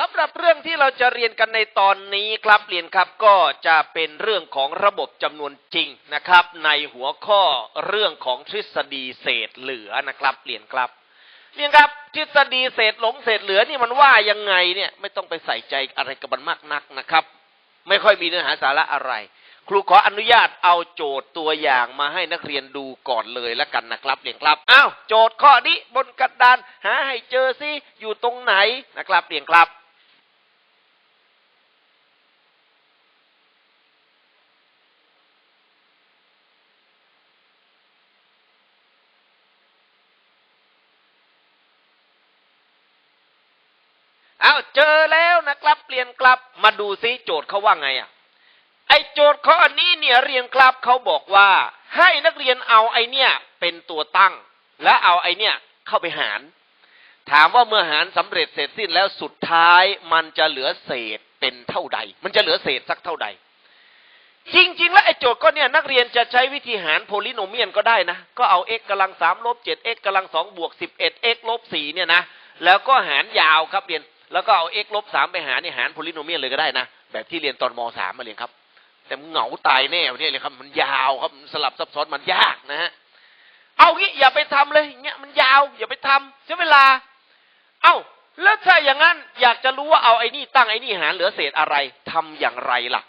สำหรับเรื่องที่เราจะเรียนกันในตอนนี้ครับเรียนครับก็จะเป็นเรื่องของระบบจำนวนจริงนะครับ ในหัวข้อเรื่องของทฤษฎีเศษเหลือนะครับเรียนครับเรียนครับทฤษฎีเศษหลงเศษเหลือนี่มันว่ายังไงเนี่ยไม่ต้องไปใส่ใจอะไรกับมันมากนักนะครับ ไม่ค่อยมีเนื้อหาสาระอะไร ครูขออนุญาตเอาโจทย์ตัวอย่างมาให้นักเรียนดูก่อนเลยแล้วกันนะครับเรียนครับอ้าวโจทย์ข้อนี้บนกระดานหาให้เจอซิอยู่ตรงไหนนะครับเรียนครับ เจอแล้วนะครับเรียนกลับมาดูซิโจทย์เขาว่าไงอะไอโจทย์ข้อนี้เนี่ยเรียนกลับเขาบอกว่า ให้นักเรียนเอาไอเนี่ยเป็นตัวตั้ง และเอาไอเนี่ยเข้าไปหาร ถามว่าเมื่อหารสำเร็จเสร็จสิ้นแล้วสุดท้ายมันจะเหลือเศษเป็นเท่าใด มันจะเหลือเศษสักเท่าใด จริง ๆ แล้วไอ้โจทย์ก็เนี่ยนักเรียนจะใช้วิธีหารโพลิโนเมียนก็ได้นะ ก็เอา x กำลังสามลบเจ็ด x กำลังสองบวกสิบเอ็ด x ลบสี่เนี่ยนะแล้วก็หารยาวครับเรียน แล้วก็เอา x ลบสามไปหารเนี่ยหารโพลิโนเมียนเลยก็ได้นะ แบบที่เรียนตอนมสามมาเรียนครับ แต่มันเหงาตายแน่เนี่ยเลยครับ มันยาวครับมันสลับซับซ้อนมันยากนะฮะเอางี้อย่าไปทำเลยเงี้ยมันยาวอย่าไปทำเสียเวลา เอ้าแล้วถ้าอย่างนั้นอยากจะรู้ว่าเอาไอ้นี่ตั้งไอ้นี่หารเหลือเศษอะไรทำอย่างไรล่ะ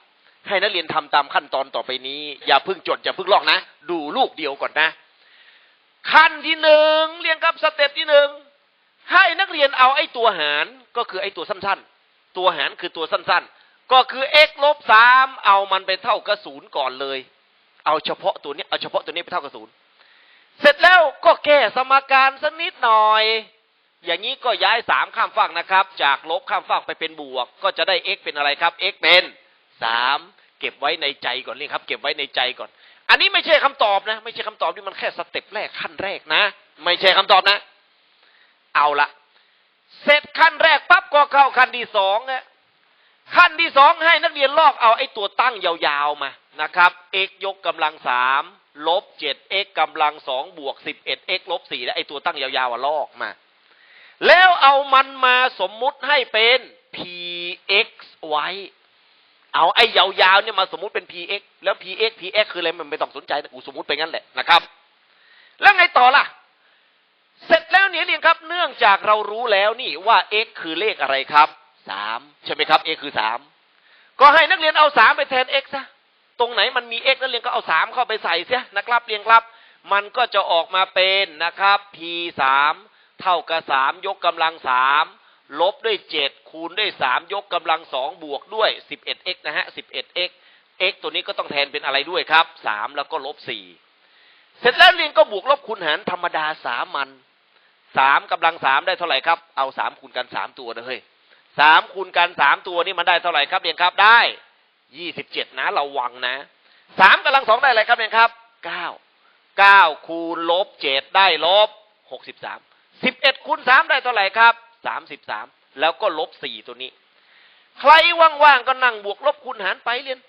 ให้นักเรียนทำตามขั้นตอนต่อไปนี้ อย่าเพิ่งจดอย่าเพิ่งลอกนะ ดูลูกเดียวก่อนนะ ขั้นที่หนึ่งเรียงกับสเต็ปที่หนึ่ง ให้นักเรียนเอาไอ้ตัวหารก็คือไอ้ตัวสั้นๆ ตัวหารคือตัวสั้นๆ ก็คือ x ลบสามเอามันไปเท่ากับศูนย์ก่อนเลย เอาเฉพาะตัวนี้เอาเฉพาะตัวนี้ไปเท่ากับศูนย์เสร็จแล้วก็แก้สมการสักนิดหน่อย อย่างนี้ก็ย้ายสามข้ามฝั่งนะครับ จากลบข้ามฝั่งไปเป็นบวก ก็จะได้ x เป็นอะไรครับ x เป็นสามเก็บไว้ในใจก่อนเลยครับ เก็บไว้ในใจก่อน อันนี้ไม่ใช่คำตอบนะ ไม่ใช่คำตอบที่มันแค่สเต็ปแรกขั้นแรกนะ ไม่ใช่คำตอบนะ เอาละเสร็จขั้นแรกปั๊บก็เข้าขั้นที่สองนะขั้นที่สองให้นักเรียนลอกเอาไอ้ตัวตั้งยาวๆมานะครับ x ยกกำลังสามลบเจ็ด x กำลังสองบวกสิบเอ็ด x ลบสี่และไอ้ตัวตั้งยาวๆลอกมา แล้วเอามันมาสมมุติให้เป็น px ไว้ เอาไอ้ยาวๆเนี่ยมาสมมุติเป็น px แล้ว px px คืออะไรมันไม่ต้องสนใจนะกูสมมุติไปงั้นแหละนะครับ แล้วไงต่อล่ะ เสร็จแล้วเนี่ยเรียนครับ เนื่องจากเรารู้แล้วนี่ว่า x คือเลขอะไรครับสามใช่ไหมครับ x คือสามก็ให้นักเรียนเอาสามไปแทน x ซะตรงไหนมันมี x นักเรียนก็เอาสามเข้าไปใส่เสียนะครับเรียนครับ มันก็จะออกมาเป็นนะครับ p สามเท่ากับสามยกกำลังสามลบด้วยเจ็ดคูณด้วยสามยกกำลังสองบวกด้วยสิบเอ็ด x นะฮะสิบเอ็ด x x ตัวนี้ก็ต้องแทนเป็นอะไรด้วยครับสามแล้วก็ลบสี่เสร็จแล้วเรียนก็บวกลบคูณหารธรรมดาสามัญ สามกำลังสามได้เท่าไหร่ครับ เอาสามคูณกันสามตัวนะเฮ้ยสามคูณกันสามตัวนี่มันได้เท่าไหร่ครับเรียนครับได้ยี่สิบเจ็ดนะระวังนะสามกำลังสองได้อะไรครับเรียนครับเก้าเก้าคูณลบเจ็ดได้ลบหกสิบสามสิบเอ็ดคูณสามได้เท่าไหร่ครับสามสิบสามแล้วก็ลบสี่ตัวนี้ ใครว่างๆก็นั่งบวกลบคูณหารไปเรียน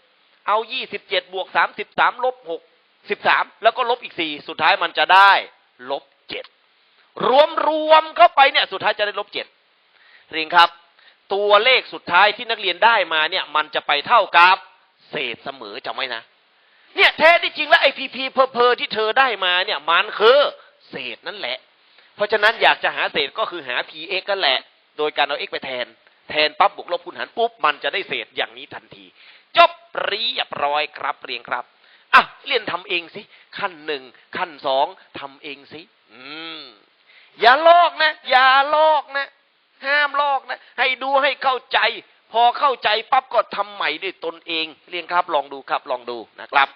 เอายี่สิบเจ็ดบวกสามสิบสามลบหกสิบสามแล้วก็ลบอีกสี่สุดท้ายมันจะได้ลบเจ็ด รวมรวมเข้าไปเนี่ย สุดท้ายจะได้ลบเจ็ดเรียนครับ ตัวเลขสุดท้ายที่นักเรียนได้มาเนี่ย มันจะไปเท่ากับเศษเสมอจำไว้นะ เนี่ยแท้ที่จริงแล้วไอพีพีเพอเพอที่เธอได้มาเนี่ย มันคือเศษนั่นแหละ เพราะฉะนั้นอยากจะหาเศษก็คือหา px กันแหละ โดยการเอา x ไปแทน แทนปั๊บบวกลบคูณหารปุ๊บ มันจะได้เศษอย่างนี้ทันที จบเรียบร้อยครับเรียงครับอะเรียนทำเองสิ ขั้นหนึ่งขั้นสองทำเองสิ อืม อย่าลอกนะ อย่าลอกนะ ห้ามลอกนะ ให้ดูให้เข้าใจ พอเข้าใจปั๊บก็ทำใหม่ด้วยตนเอง เรียนครับ ลองดูครับ ลองดูนะครับ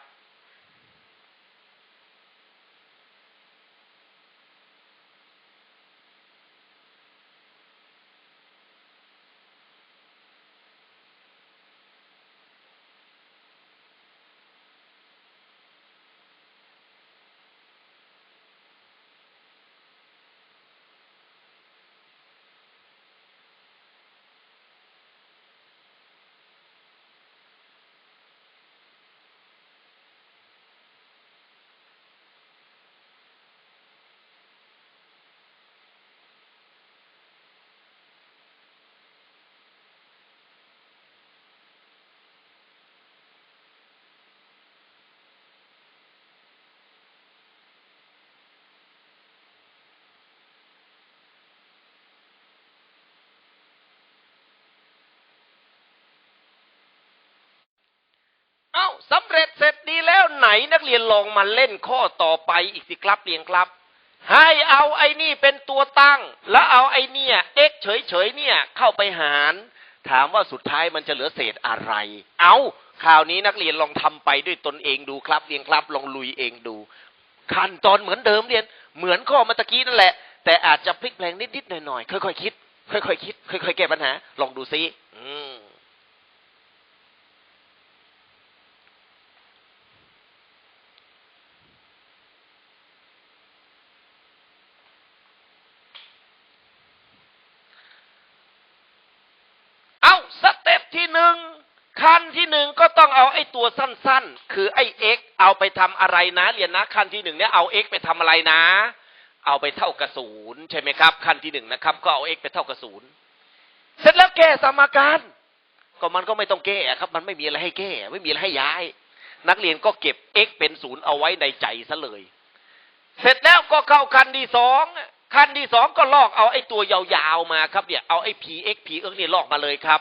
สำเร็จเสร็จดีแล้วไหนนักเรียนลองมาเล่นข้อต่อไปอีกสิครับเรียนครับ ให้เอาไอ้นี่เป็นตัวตั้ง แล้วเอาไอ้เนี่ย x เฉยๆเนี่ย เข้าไปหาร ถามว่าสุดท้ายมันจะเหลือเศษอะไร เอาคราวนี้นักเรียนลองทำไปด้วยตนเองดูครับเรียนครับลองลุยเองดู ขั้นตอนเหมือนเดิมเรียน เหมือนข้อเมื่อตะกี้นั่นแหละ แต่อาจจะพลิกแปลงนิดๆหน่อยๆค่อยๆคิด ค่อยๆคิด ค่อยๆแก้ปัญหา ลองดูซิอืม เอาสเต็ปที่หนึ่งขั้นที่หนึ่งก็ต้องเอาไอ้ตัว สั้น ๆ คือไอ้ x เอาไปทำอะไรนะเรียนนะขั้นที่หนึ่งเนี่ยเอา x ไปทำอะไรนะ เอาไปเท่ากับศูนย์ใช่ไหมครับ ขั้นที่หนึ่งนะครับ ก็เอา x ไปเท่ากับศูนย์เสร็จแล้วแก้สมการก็มันก็ไม่ต้องแก้ครับ มันไม่มีอะไรให้แก้ ไม่มีอะไรให้ย้าย นักเรียนก็เก็บ x เป็นศูนย์เอาไว้ในใจซะเลย เสร็จแล้วก็เข้าขั้นที่สองขั้นที่สองก็ลอกเอาไอ้ตัวยาวๆมาครับเนี่ยเอาไอ้ px p เอิ้งนี่ลอกมาเลยครับ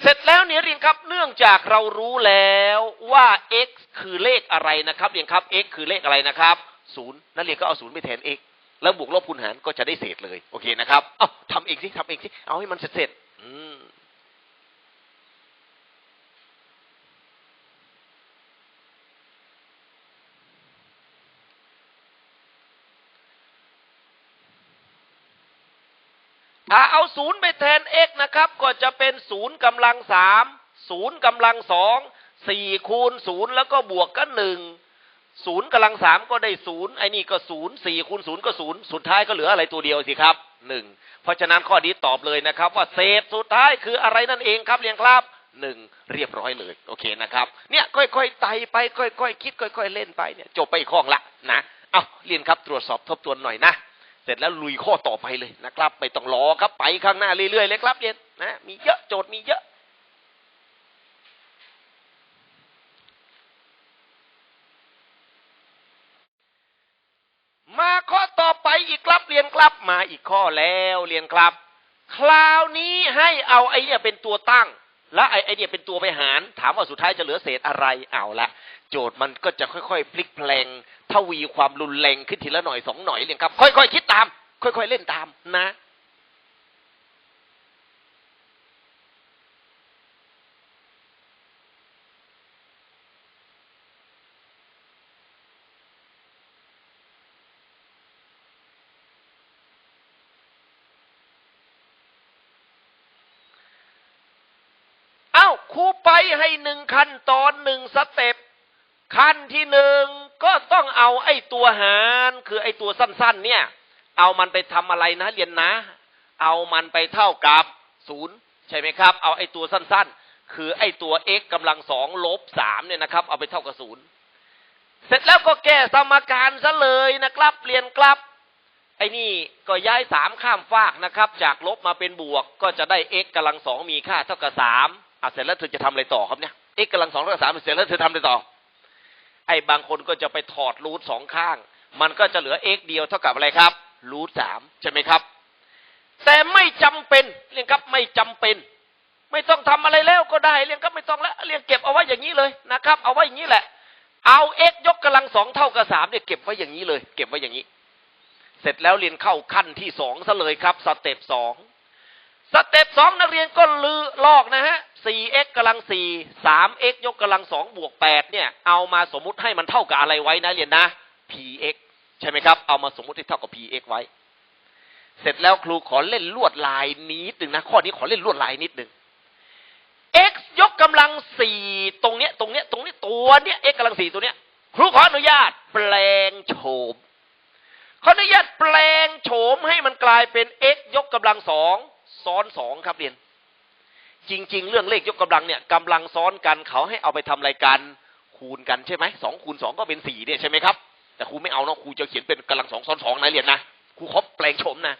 เสร็จแล้วเนี่ยเรียนครับ เนื่องจากเรารู้แล้วว่า x คือเลขอะไรนะครับเรียนครับ x คือเลขอะไรนะครับศูนย์นักเรียนก็เอาศูนย์ไปแทน x แล้วบวกลบคูณหารก็จะได้เศษเลย โอเคนะครับ เอาทำเองสิทำเองสิ เอาให้มันเสร็จเสร็จอืม เอาศูนย์ไปแทน x นะครับ ก็จะเป็นศูนย์กำลังสามศูนย์กำลังสองสี่คูณศูนย์แล้วก็บวกกันหนึ่งศูนย์กำลังสามก็ได้ศูนย์ไอ้นี่ก็ศูนย์สี่คูณศูนย์ก็ศูนย์สุดท้ายก็เหลืออะไรตัวเดียวสิครับหนึ่งเพราะฉะนั้นข้อนี้ตอบเลยนะครับ ว่าเศษสุดท้ายคืออะไรนั่นเองครับเรียนครับหนึ่งเรียบร้อยเลยโอเคนะครับเนี่ยค่อยๆไต่ไปค่อยๆคิดค่อย ๆ เล่นไปเนี่ยจบไปอีกข้อละนะเอาเรียนครับตรวจสอบทบทวนหน่อยนะ เสร็จแล้วลุยข้อต่อไปเลยนะครับไม่ต้องรอครับไปข้างหน้าเรื่อยๆเลยครับเรียนนะมีเยอะโจทย์มีเยอะ มาข้อต่อไปอีกครับเรียนครับ มาอีกข้อแล้วเรียนครับ คราวนี้ให้เอาไอ้เนี่ยเป็นตัวตั้ง และไอ้ไอเนี่ยเป็นตัวไปหาร ถามว่าสุดท้ายจะเหลือเศษอะไรเอาละโจทย์มันก็จะค่อยๆ พลิกแพลงทวีความรุนแรงขึ้นทีละหน่อยสองหน่อยเรียงครับ ค่อยๆ คิดตาม ค่อยๆ เล่นตามนะ คูไปให้หนึ่งขั้นตอนหนึ่งสเต็ปขั้นที่หนึ่งก็ต้องเอาไอ้ตัวหารคือไอ้ตัวสั้น ๆ เนี่ย เอามันไปทำอะไรนะเรียนนะ เอามันไปเท่ากับศูนย์ใช่ไหมครับ เอาไอ้ตัวสั้น ๆ คือไอ้ตัว x กำลังสองลบสามเนี่ยนะครับ เอาไปเท่ากับศูนย์เสร็จแล้วก็แก้สมการซะเลยนะครับ เปลี่ยนกลับ ไอ้นี่ก็ย้ายสามข้ามฟากนะครับ จากลบมาเป็นบวกก็จะได้ x กำลังสองมีค่าเท่ากับสาม อะเสร็จแล้วเธอจะทำอะไรต่อครับเนี่ย x กกำลังสองเท่ากับสามเสร็จแล้วเธอทำอะไรต่อ ไอ้บางคนก็จะไปถอดรูทสองข้าง มันก็จะเหลือ x เดียวเท่ากับอะไรครับ รูทสามใช่ไหมครับ แต่ไม่จำเป็นเรียนครับไม่จำเป็น ไม่ต้องทำอะไรแล้วก็ได้เรียนครับไม่ต้องแล้วเรียนเก็บเอาไว้อย่างนี้เลยนะครับ เอาไว้อย่างนี้แหละ เอา x ยกกำลังสองเท่ากับสามเนี่ยเก็บไว้อย่างนี้เลย เก็บไว้อย่างนี้ เสร็จแล้วเรียนเข้าขั้นที่สองซะเลยครับสเต็ปสอง สเต็ปสองนักเรียนก็ลือลอกนะฮะ 4x กำลังสี่ 3x ยกกำลังสองบวกแปดเนี่ย เอามาสมมุติให้มันเท่ากับอะไรไว้นะเรียนนะ px ใช่ไหมครับ เอามาสมมุติให้เท่ากับ px ไว้ เสร็จแล้วครูขอเล่นลวดลายนิดหนึ่งนะ ข้อนี้ขอเล่นลวดลายนิดหนึ่ง x ยกกำลังสี่ตรงเนี้ย ตรงเนี้ย ตรงนี้ตัวเนี้ย x กำลังสี่ตัวเนี้ย ครูขออนุญาตแปลงโฉมขออนุญาตแปลงโฉมให้มันกลายเป็น x ยกกำลังสอง ซ้อนสองครับเรียน จริง ๆ เรื่องเลขยกกำลังเนี่ยกำลังซ้อนกันเขาให้เอาไปทำอะไรกันคูณกันใช่ไหมสองคูณสองก็เป็นสี่เนี่ยใช่ไหมครับแต่ครูไม่เอาเนาะครูจะเขียนเป็นกำลังสองซ้อนสองนะเรียนนะครูขอแปลงโฉมนะ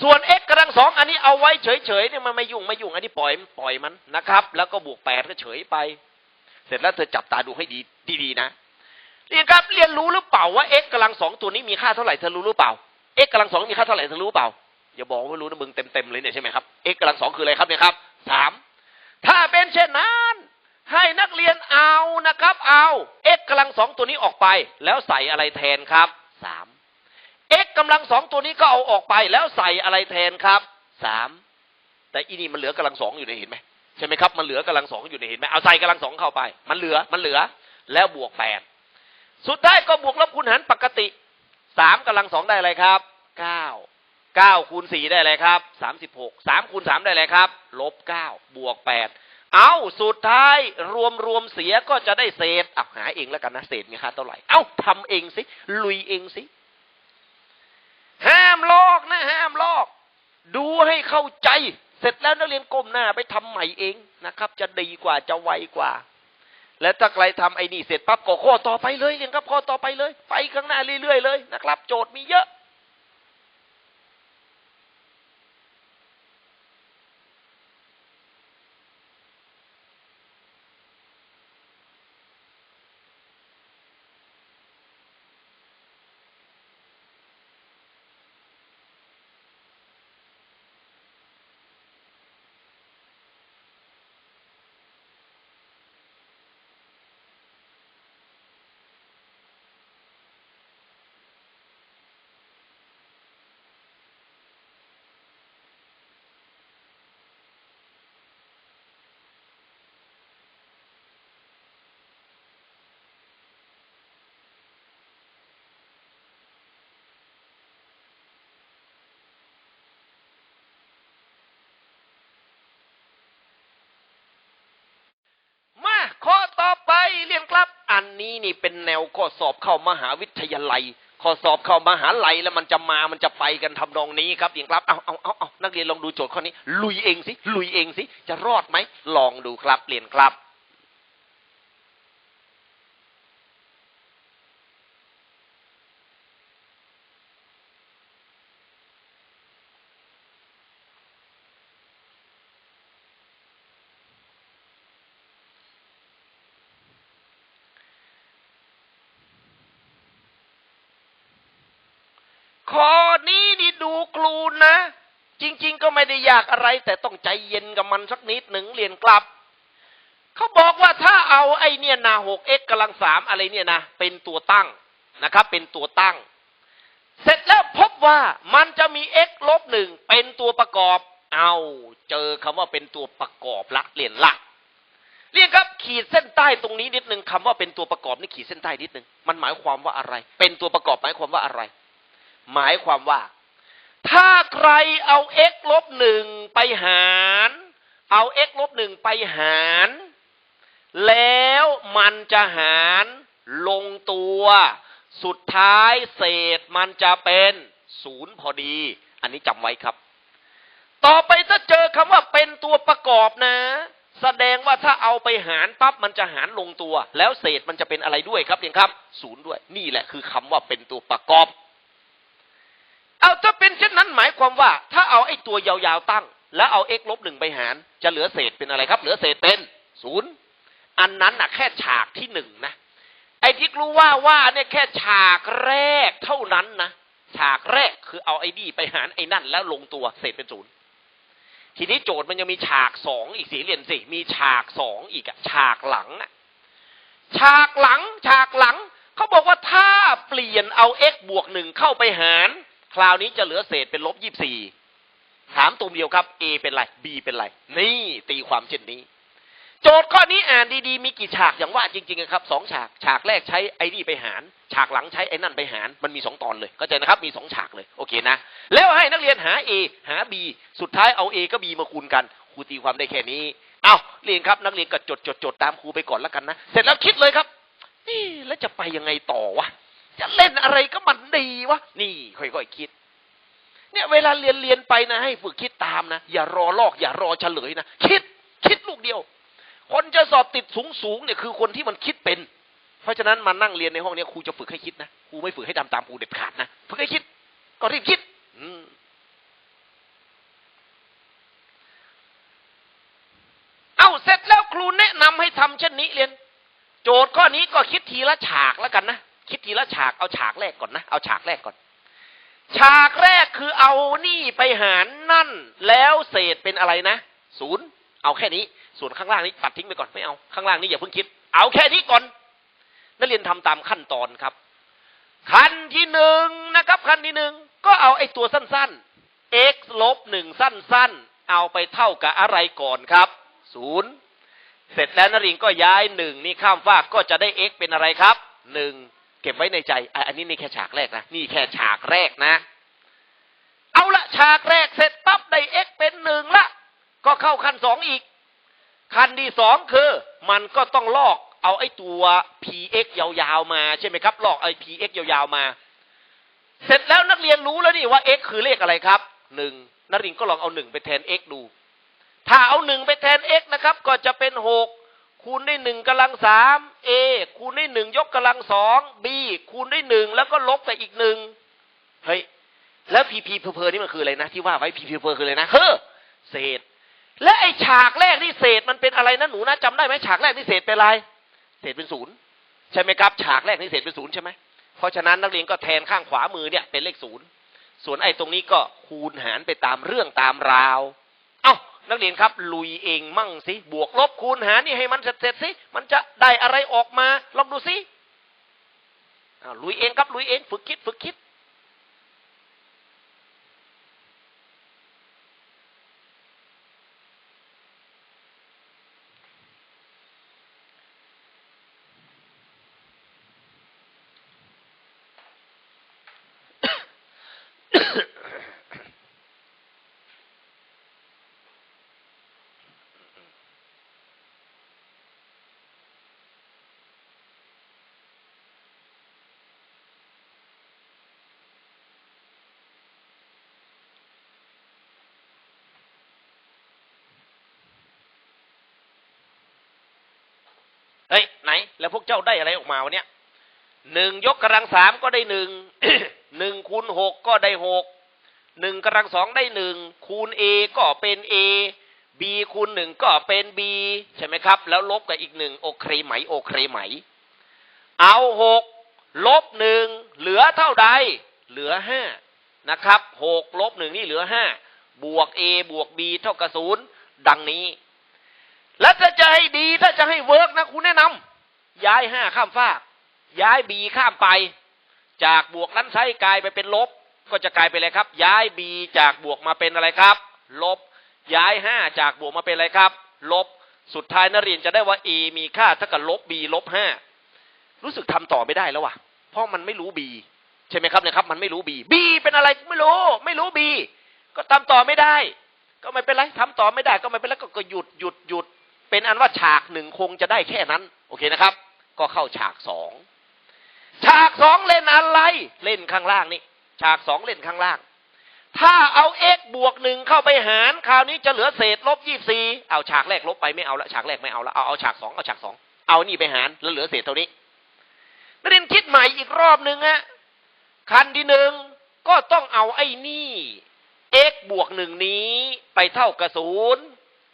ส่วน x กำลังสองอันนี้เอาไว้เฉยๆเนี่ยมันไม่ยุ่งไม่ยุ่งอันนี้ปล่อยปล่อยมันนะครับ แล้วก็บวกแปดก็เฉยไป เสร็จแล้วเธอจับตาดูให้ดีดีๆนะเรียนครับเรียนรู้หรือเปล่าว่า x กำลังสองตัวนี้มีค่าเท่าไหร่เธอรู้หรือเปล่า x กำลังสองมีค่าเท่าไหร่เธอรู้เปล่า อย่าบอกว่าไม่รู้นะมึงเต็มๆเลยเนี่ยใช่ไหมครับ x กำลังสองคืออะไรครับเนี่ยครับสามถ้าเป็นเช่นนั้นให้นักเรียนเอานะครับ เอา x กำลังสองตัวนี้ออกไป แล้วใส่อะไรแทนครับสาม x กำลังสองตัวนี้ก็เอาออกไป แล้วใส่อะไรแทนครับสามแต่อีนี่มันเหลือกำลังสองอยู่ในเห็นไหมใช่ไหมครับมันเหลือกำลังสองอยู่ในเห็นไหมเอาใส่กำลังสองเข้าไป มันเหลือมันเหลือ แล้วบวกแปดสุดท้ายก็บวกลบคูณหารปกติสามกำลังสองได้อะไรครับเก้า เก้าคูณสี่ได้อะไรครับสามสิบหกสามคูณสามได้อะไรครับ ลบเก้าบวกแปดเอาสุดท้ายรวมรวมเสียก็จะได้เศษเอาหาเองแล้วกันนะเศษไงคะเท่าไหร่ เอาทำเองสิ ลุยเองสิ ห้ามลอกนะ ห้ามลอก ดูให้เข้าใจ เสร็จแล้วนักเรียนก้มหน้าไปทำใหม่เองนะครับ จะดีกว่าจะไวกว่า และถ้าใครทำไอ้นี่เสร็จปั๊บก็ข้อต่อไปเลยเรียนครับข้อต่อไปเลย ไปข้างหน้าเรื่อยๆเลยนะครับ โจทย์มีเยอะ มาข้อต่อไป เรียนครับ อันนี้นี่เป็นแนวข้อสอบเข้ามหาวิทยาลัย ข้อสอบเข้ามหาลัยแล้วมันจะมามันจะไปกันทำนองนี้ครับเรียนครับเอาเอาเอาเอานักเรียนลองดูโจทย์ข้อนี้ ลุยเองสิลุยเองสิจะรอดไหมลองดูครับเรียนครับ ข้อนี้นี่ดูกลูนนะ จริง ๆ ก็ไม่ได้ ยากอะไร แต่ต้องใจเย็นกับมันสักนิดหนึ่งเรียนกลับ เขาบอกว่าถ้าเอาไอเนี่ยนาหกเอ็กกำลังสามอะไรเนี่ยนะเป็นตัวตั้งนะครับ เป็นตัวตั้ง เสร็จแล้วพบว่ามันจะมี x ลบหนึ่งเป็นตัวประกอบ เอาเจอคำว่าเป็นตัวประกอบละเรียนละเรียนครับขีดเส้นใต้ตรงนี้นิดหนึ่งคำว่าเป็นตัวประกอบนี่ขีดเส้นใต้นิดหนึ่งมันหมายความว่าอะไร เป็นตัวประกอบหมายความว่าอะไร หมายความว่า ถ้าใครเอา x ลบหนึ่งไปหาร เอา x ลบหนึ่งไปหาร แล้วมันจะหารลงตัว สุดท้ายเศษมันจะเป็นศูนย์พอดี อันนี้จำไว้ครับ ต่อไปถ้าเจอคำว่าเป็นตัวประกอบนะ แสดงว่าถ้าเอาไปหารปั๊บมันจะหารลงตัว แล้วเศษมันจะเป็นอะไรด้วยครับเรียนครับ ศูนย์ด้วย นี่แหละคือคำว่าเป็นตัวประกอบ เอาถ้าเป็นเช่นนั้นหมายความว่า ถ้าเอาไอ้ตัวยาวๆตั้ง แล้วเอา x ลบหนึ่งไปหาร จะเหลือเศษเป็นอะไรครับ เหลือเศษเป็นศูนย์อันนั้นน่ะแค่ฉากที่หนึ่งนะไอ้ที่รู้ว่าว่าเนี่ยแค่ฉากแรกเท่านั้นนะฉากแรกคือเอาไอ้นี่ไปหารไอ้นั่น แล้วลงตัวเศษเป็นศูนย์ทีนี้โจทย์มันยังมีฉากสองอีกสีเรียนสิมีฉากสองอีกอะฉากหลังอะฉากหลัง ฉากหลังเขาบอกว่าถ้าเปลี่ยนเอา x บวกหนึ่งเข้าไปหาร คราวนี้จะเหลือเศษเป็นลบยี่สี่ถามตัวเดียวครับ a เป็นไร b เป็นไร นี่ตีความเช่นนี้ โจทย์ข้อนี้อ่านดีๆ มีกี่ฉากอย่างว่าจริงๆครับสองฉาก ฉากแรกใช้ไอ้นี่ไปหาร ฉากหลังใช้ไอ้นั่นไปหาร มันมีสองตอนเลยเข้าใจนะครับ มีสองฉากเลย โอเคนะ แล้วให้นักเรียนหา A หา B สุดท้ายเอา A ก็ B มาคูณกัน ครูตีความได้แค่นี้ เอาเรียนครับ นักเรียนก็จดจดจดตามครูไปก่อนแล้วกันนะ เสร็จแล้วคิดเลยครับนี่แล้วจะไปยังไงต่อวะ จะเล่นอะไรก็มันดีวะ นี่ค่อยๆคิด เนี่ยเวลาเรียนเรียนไปนะให้ฝึกคิดตามนะ อย่ารอลอก อย่ารอเฉลยนะ คิด คิดลูกเดียว คนจะสอบติดสูงสูงๆเนี่ยคือคนที่มันคิดเป็น เพราะฉะนั้นมานั่งเรียนในห้องนี้ครูจะฝึกให้คิดนะ ครูไม่ฝึกให้ทำตามครูเด็ดขาดนะ ฝึกให้คิด ก็รีบคิด อืเอาเสร็จแล้วครูแนะนำให้ทำเช่นนี้เรียน โจทย์ข้อนี้ก็คิดทีละฉากแล้วกันนะ คิดทีละฉากเอาฉากแรกก่อนนะเอาฉากแรกก่อน ฉากแรกคือเอานี่ไปหารนั่น แล้วเศษเป็นอะไรนะศูนย์เอาแค่นี้ ส่วนข้างล่างนี้ตัดทิ้งไปก่อนไม่เอาข้างล่างนี้อย่าเพิ่งคิด เอาแค่นี้ก่อนนักเรียนทำตามขั้นตอนครับ ขั้นที่หนึ่งนะครับ ขั้นที่หนึ่งก็เอาไอ้ตัวสั้นๆ x ลบหนึ่งสั้นๆ เอาไปเท่ากับอะไรก่อนครับศูนย์เสร็จแล้วนรินทร์ก็ย้ายหนึ่งนี่ข้ามฟากก็จะได้ x เป็นอะไรครับหนึ่ง เก็บไว้ในใจ อันนี้นี่แค่ฉากแรกนะ นี่แค่ฉากแรกนะ เอาละฉากแรกเสร็จปั๊บได้ x เป็นหนึ่งละ ก็เข้าขั้นสองอีก ขั้นที่สองคือ มันก็ต้องลอกเอาไอ้ตัว px ยาวๆมาใช่ไหมครับ ลอกไอ้ px ยาวๆมา เสร็จแล้วนักเรียนรู้แล้วนี่ว่า x คือเลขอะไรครับหนึ่งนักเรียนก็ลองเอาหนึ่งไปแทน x ดู ถ้าเอาหนึ่งไปแทน x นะครับ ก็จะเป็นหก คูณด้วยหนึ่งกำลังสาม a คูณด้วยหนึ่งยกกำลังสอง b คูณด้วยหนึ่งแล้วก็ลบไปอีกหนึ่งเฮ้ยแล้ว pp เพอเพอนี่มันคืออะไรนะ ที่ว่าไว้ pp เพอเพอคืออะไรนะเฮ้อเศษ และไอฉากแรกที่เศษมันเป็นอะไรนะหนูนะจำได้ไหมฉากแรกที่เศษเป็นอะไร เศษเป็นศูนย์ใช่ไหมครับ ฉากแรกที่เศษเป็นศูนย์ใช่ไหมเพราะฉะนั้นนักเรียนก็แทนข้างขวามือเนี่ยเป็นเลขศูนย์ส่วนไอ้ตรงนี้ก็คูณหารไปตามเรื่องตามราว เอ้านักเรียนครับ ลุยเองมั่งสิบวกลบคูณหารนี่ให้มันเสร็จสิมันจะได้อะไรออกมาลองดูสิลุยเองครับลุยเอง ฝึกคิด ฝึกคิด เฮ้ยไหน แล้วพวกเจ้าได้อะไรออกมาวะเนี่ยหนึ่งยกกำลังสามก็ได้หนึ่งหนึ่งคูณหกก็ได้หกหนึ่งกำลังสองได้หนึ่งคูณ a ก็เป็น a b คูณหนึ่งก็เป็น b ใช่ไหมครับ แล้วลบกับอีกหนึ่งโอเคไหมโอเคไหม เอาหกลบหนึ่งเหลือเท่าใด เหลือห้านะครับหกลบหนึ่งนี่เหลือห้าบวก a บวก b เท่ากับศูนย์ดังนี้ แล้วถ้าจะให้ดีถ้าจะให้เวิร์กนะคุณแนะนำย้ายห้าข้ามฟาก ย้ายบีข้ามไป จากบวกนั้นใช้กลายไปเป็นลบ ก็จะกลายเป็นอะไรครับ ย้ายบีจากบวกมาเป็นอะไรครับ ลบ ย้ายห้าจากบวกมาเป็นอะไรครับ ลบ สุดท้ายนักเรียนจะได้ว่า a มีค่าเท่ากับลบ b ลบห้ารู้สึกทำต่อไม่ได้แล้วว่ะเพราะมันไม่รู้ b ใช่ไหมครับเนี่ยครับ มันไม่รู้ b b เป็นอะไรไม่รู้ ไม่รู้ b ก็ทำต่อไม่ได้ ก็ไม่เป็นไรทำต่อไม่ได้ก็ไม่เป็นไรก็หยุดหยุดหยุด เป็นอันว่าฉากหนึ่งคงจะได้แค่นั้น โอเคนะครับ ก็เข้าฉากสองฉากสองเล่นอะไรเล่นข้างล่างนี่ฉากสองเล่นข้างล่าง ถ้าเอา x บวกหนึ่งเข้าไปหาร คราวนี้จะเหลือเศษลบยี่สี่เอาฉากแรกลบไปไม่เอาละฉากแรกไม่เอาละเอาเอาฉากสองเอาฉากสองเอานี่ไปหารแล้วเหลือเศษเท่านี้นักเรียนคิดใหม่อีกรอบหนึ่งฮะคันที่หนึ่งก็ต้องเอาไอ้นี่ x บวกหนึ่งนี้ไปเท่ากับศูนย์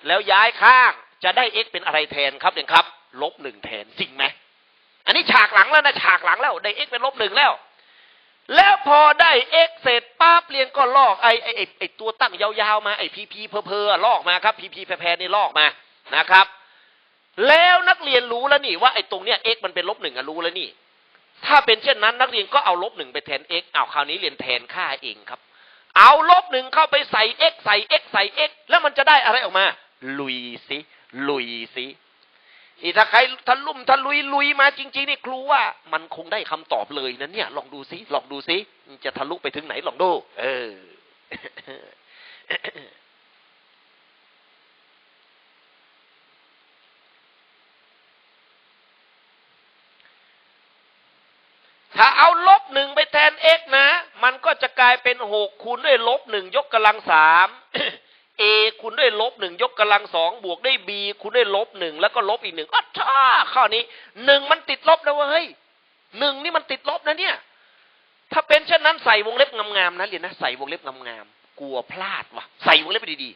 แล้วย้ายข้าง จะได้ x เป็นอะไรแทนครับเนี่ยครับ ลบหนึ่งแทนจริงไหมอันนี้ฉากหลังแล้วนะฉากหลังแล้วได้ x เป็นลบหนึ่งแล้ว แล้วพอได้ x เสร็จปั๊บเรียนก็ลอกไอไอไอไอตัวตั้งยาวๆมาไอพีพีเพอเพอลอกมาครับพีพีแพรๆนี่ลอกมานะครับ แล้วนักเรียนรู้แล้วนี่ว่าไอตรงเนี้ย x มันเป็นลบหนึ่งอะรู้แล้วนี่ ถ้าเป็นเช่นนั้นนักเรียนก็เอาลบหนึ่งไปแทน x เอาคราวนี้เรียนแทนค่าเองครับ เอาลบหนึ่งเข้าไปใส่ x ใส่ x ใส่ x แล้วมันจะได้อะไรออกมาลุยสิ ลุยสินี่ถ้าใครทะลุ่มทะลุยลุยมาจริง ๆ นี่ครูว่า มันคงได้คำตอบเลยนะเนี่ย ลองดูสิลองดูสิจะทะลุไปถึงไหนลองดู เออ ถ้าเอาลบหนึ่งไปแทน x นะ มันก็จะกลายเป็นหกคูณด้วยลบหนึ่งยกกำลังสาม a คูณด้วยลบหนึ่งยกกำลังสองบวกด้วย b คูณด้วยลบหนึ่งแล้วก็ลบอีกหนึ่งอ้าวท่าข้อนี้หนึ่งมันติดลบแล้วเว้ยเฮ้ยหนึ่งนี่มันติดลบนะเนี่ย ถ้าเป็นเช่นนั้นใส่วงเล็บงามๆนะเรียนนะใส่วงเล็บงามๆกลัวพลาดว่ะ ใส่วงเล็บไปดี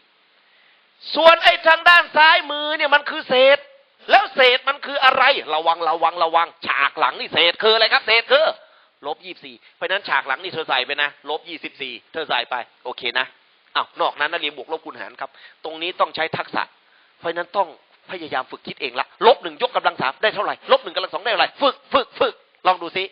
ๆ ส่วนไอ้ทางด้านซ้ายมือเนี่ยมันคือเศษ แล้วเศษมันคืออะไร ระวังระวังระวัง ฉากหลังนี่เศษคืออะไรครับ เศษคือลบยี่สี่เพราะนั้นฉากหลังนี่เธอใส่ไปนะลบยี่สิบสี่เธอใส่ไป โอเคนะ อ้าวนอกนั้นนะเรียนบวกลบคูณหารครับ ตรงนี้ต้องใช้ทักษะ เพราะนั้นต้องพยายามฝึกคิดเองละลบหนึ่งยกกำลังสามได้เท่าไหร่ลบหนึ่งกำลังสองได้เท่าไหร่ฝึกฝึกฝึกลองดูสิ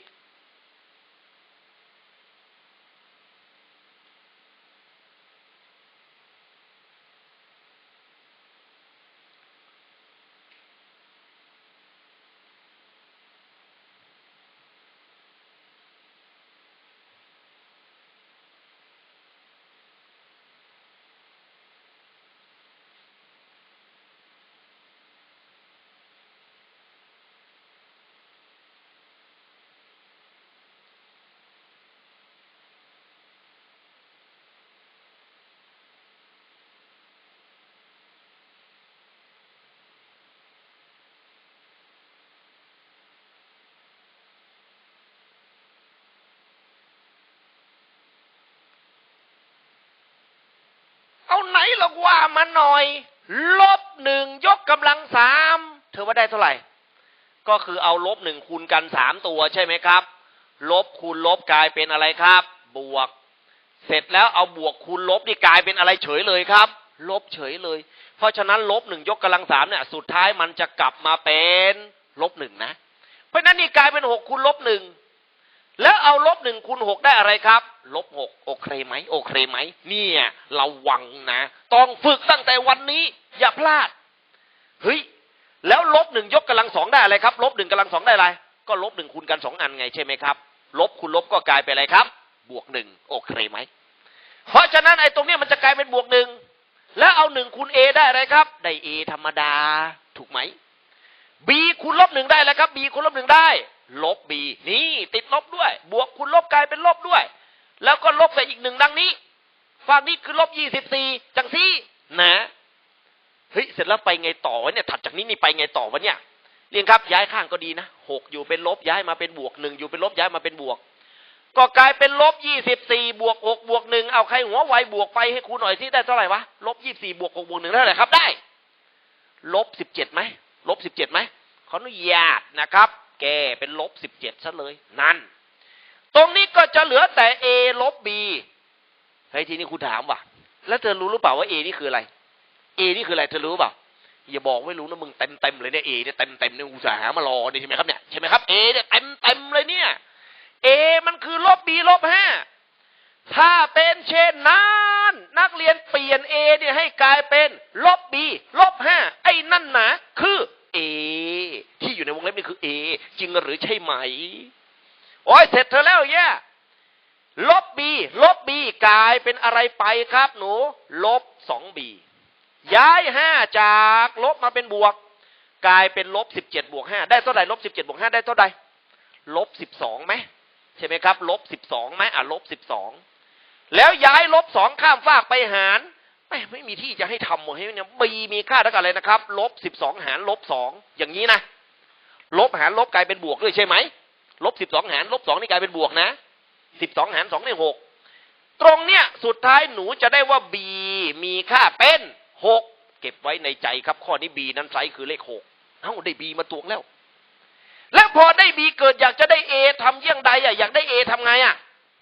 เอาไหนหรอกว่ามาหน่อย ลบหนึ่งยกกำลังสามเธอว่าได้เท่าไหร่ ก็คือเอาลบหนึ่งคูณกันสามตัวใช่ไหมครับ ลบคูณลบกลายเป็นอะไรครับ บวก เสร็จแล้วเอาบวกคูณลบนี่กลายเป็นอะไรเฉยเลยครับ ลบเฉยเลย เพราะฉะนั้นลบหนึ่งยกกำลังสามเนี่ยสุดท้ายมันจะกลับมาเป็นลบหนึ่งนะ เพราะฉะนั้นนี่กลายเป็นหกคูณลบหนึ่ง แล้วเอาลบหนึ่งคูณหกได้อะไรครับ ลบหกโอเคไหมโอเคไหมเนี่ยเระวังนะ ต้องฝึกตั้งแต่วันนี้ อย่าพลาดเฮ้ยแล้วลบหนึ่งยกกำลังสองได้อะไรครับ ลบหนึ่งกำลังสองได้อะไร ก็ลบหนึ่งคูณกันสองอันไงใช่ไหมครับ ลบคูณลบก็กลายเป็นอะไรครับ บวกหนึ่งโอเคไหม เพราะฉะนั้นไอ้ตรงนี้มันจะกลายเป็นบวกหนึ่งแล้วเอาหนึ่งคูณเอได้อะไรครับ ได้เอธรรมดาถูกไหม b คูณลบหนึ่งได้แล้วครับ b คูณลบหนึ่งได้ ลบ b นี่ ติดลบด้วย บวกคูณลบกลายเป็นลบด้วย แล้วก็ลบใส่อีกหนึ่งดังนี้ฝั่งนี้คือลบยี่สิบสี่จังซี่นะเฮ้ยเสร็จแล้วไปไงต่อวะเนี่ยถัดจากนี้นี่ไปไงต่อวะเนี่ยเรียนครับย้ายข้างก็ดีนะหกอยู่เป็นลบย้ายมาเป็นบวกหนึ่งอยู่เป็นลบย้ายมาเป็นบวก ก็กลายเป็นลบยี่สิบสี่บวกหกบวกหนึ่งเอาใครหัวไวบวกไปให้ครูหน่อยที่ได้เท่าไหร่วะลบยี่สี่บวกหกบวกหนึ่งได้เท่าไหร่ครับได้ลบสิบเจ็ดไหมลบสิบเจ็ดไหมขออนุญาตนะครับ แกเป็นลบสิบเจ็ดซะเลย นั่น ตรงนี้ก็จะเหลือแต่ a ลบ b เฮ้ยทีนี้ครูถามว่ะ แล้วเธอรู้หรือเปล่าว่า a นี่คืออะไร a นี่คืออะไรเธอรู้เปล่าอย่าบอกไม่รู้นะมึงเต็มเต็มเลยเนี่ย a เนี่ยเต็มเต็มเนี่ยอุตส่าห์หามารอเนี่ยใช่ไหมครับเนี่ยใช่ไหมครับ a เนี่ยเต็มเต็มเลยเนี่ย a มันคือลบ b ลบห้าถ้าเป็นเช่นนั้นนักเรียนเปลี่ยน a เนี่ยให้กลายเป็นลบ b ลบห้าไอ้นั่นนะคือ a ที่อยู่ในวงเล็บนี่คือ a จริงหรือใช่ไหม โอ้ยเสร็จเธอแล้วเนี่ยลบ b ลบ b กลายเป็นอะไรไปครับ หนู ลบสอง b ย้ายห้าจากลบมาเป็นบวก กลายเป็นลบสิบเจ็ดบวกห้าได้เท่าไหร่ลบสิบเจ็ดบวกห้าได้เท่าไหร่ลบสิบสองไหมใช่ไหมครับลบสิบสองไหมอะลบสิบสองแล้วย้ายลบสองข้ามฟากไปหาร ไม่ไม่มีที่จะให้ทำหมดให้เนี่ยบีมีค่าเท่ากับอะไรนะครับ ลบสิบสองหารลบสองอย่างนี้นะลบหารลบกลายเป็นบวกด้วยใช่ไหมลบสิบสองหารลบสองนี่กลายเป็นบวกนะสิบสองหารสองได้หกตรงเนี้ยสุดท้ายหนูจะได้ว่า b มีค่าเป็นหกเก็บไว้ในใจครับ ข้อนี้ b นั้นไซส์คือเลขหกเอ้าได้ b มาตวงแล้ว แล้วพอได้ b เกิดอยากจะได้ a ทำเยี่ยงใดอะอยากได้ a ทำไงอะ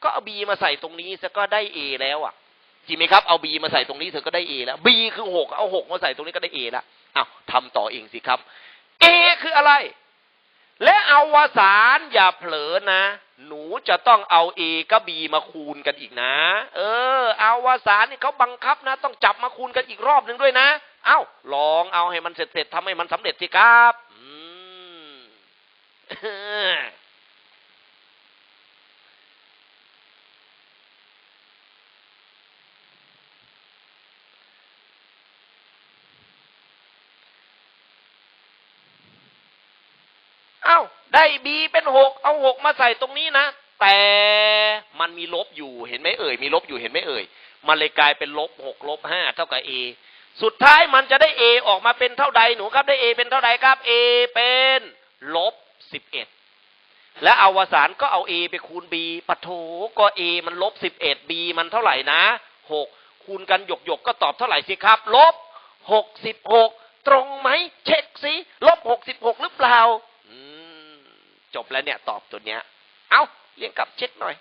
ก็เอา b มาใส่ตรงนี้ซะก็ได้ a แล้วอะ จริงไหมครับ เอา b มาใส่ตรงนี้เธอก็ได้ a แล้ว b คือหกเอาหกมาใส่ตรงนี้ก็ได้ a แล้วอ้าวทำต่อเองสิครับ a คืออะไร และเอาวสารอย่าเผลอนะ หนูจะต้องเอา a กับ b มาคูณกันอีกนะ เออ เอาวสารนี่เขาบังคับนะ ต้องจับมาคูณกันอีกรอบหนึ่งด้วยนะ เอ้าลองเอาให้มันเสร็จๆทำให้มันสำเร็จสิครับ อืม เอ้า ได้ บีเป็นหกเอาหกมาใส่ตรงนี้นะ แต่มันมีลบอยู่เห็นไหมเอ่ย มีลบอยู่เห็นไหมเอ่ย มันเลยกลายเป็นลบหกลบห้าเท่ากับเอสุดท้ายมันจะได้เอออกมาเป็นเท่าใดหนูครับได้เอเป็นเท่าใดครับเอเป็นลบสิบเอ็ดและอวสานก็เอา a ไปคูณ b ปะโถก็ a มันลบสิบเอ็ด b มันเท่าไหร่นะหกคูณกันหยกหยกก็ตอบเท่าไหร่สิครับลบหกสิบหกตรงไหม เช็คสิลบหกสิบหกหรือเปล่า จบแล้วเนี่ยตอบตัวเนี้ย เอาเรียงกลับเช็ดหน่อย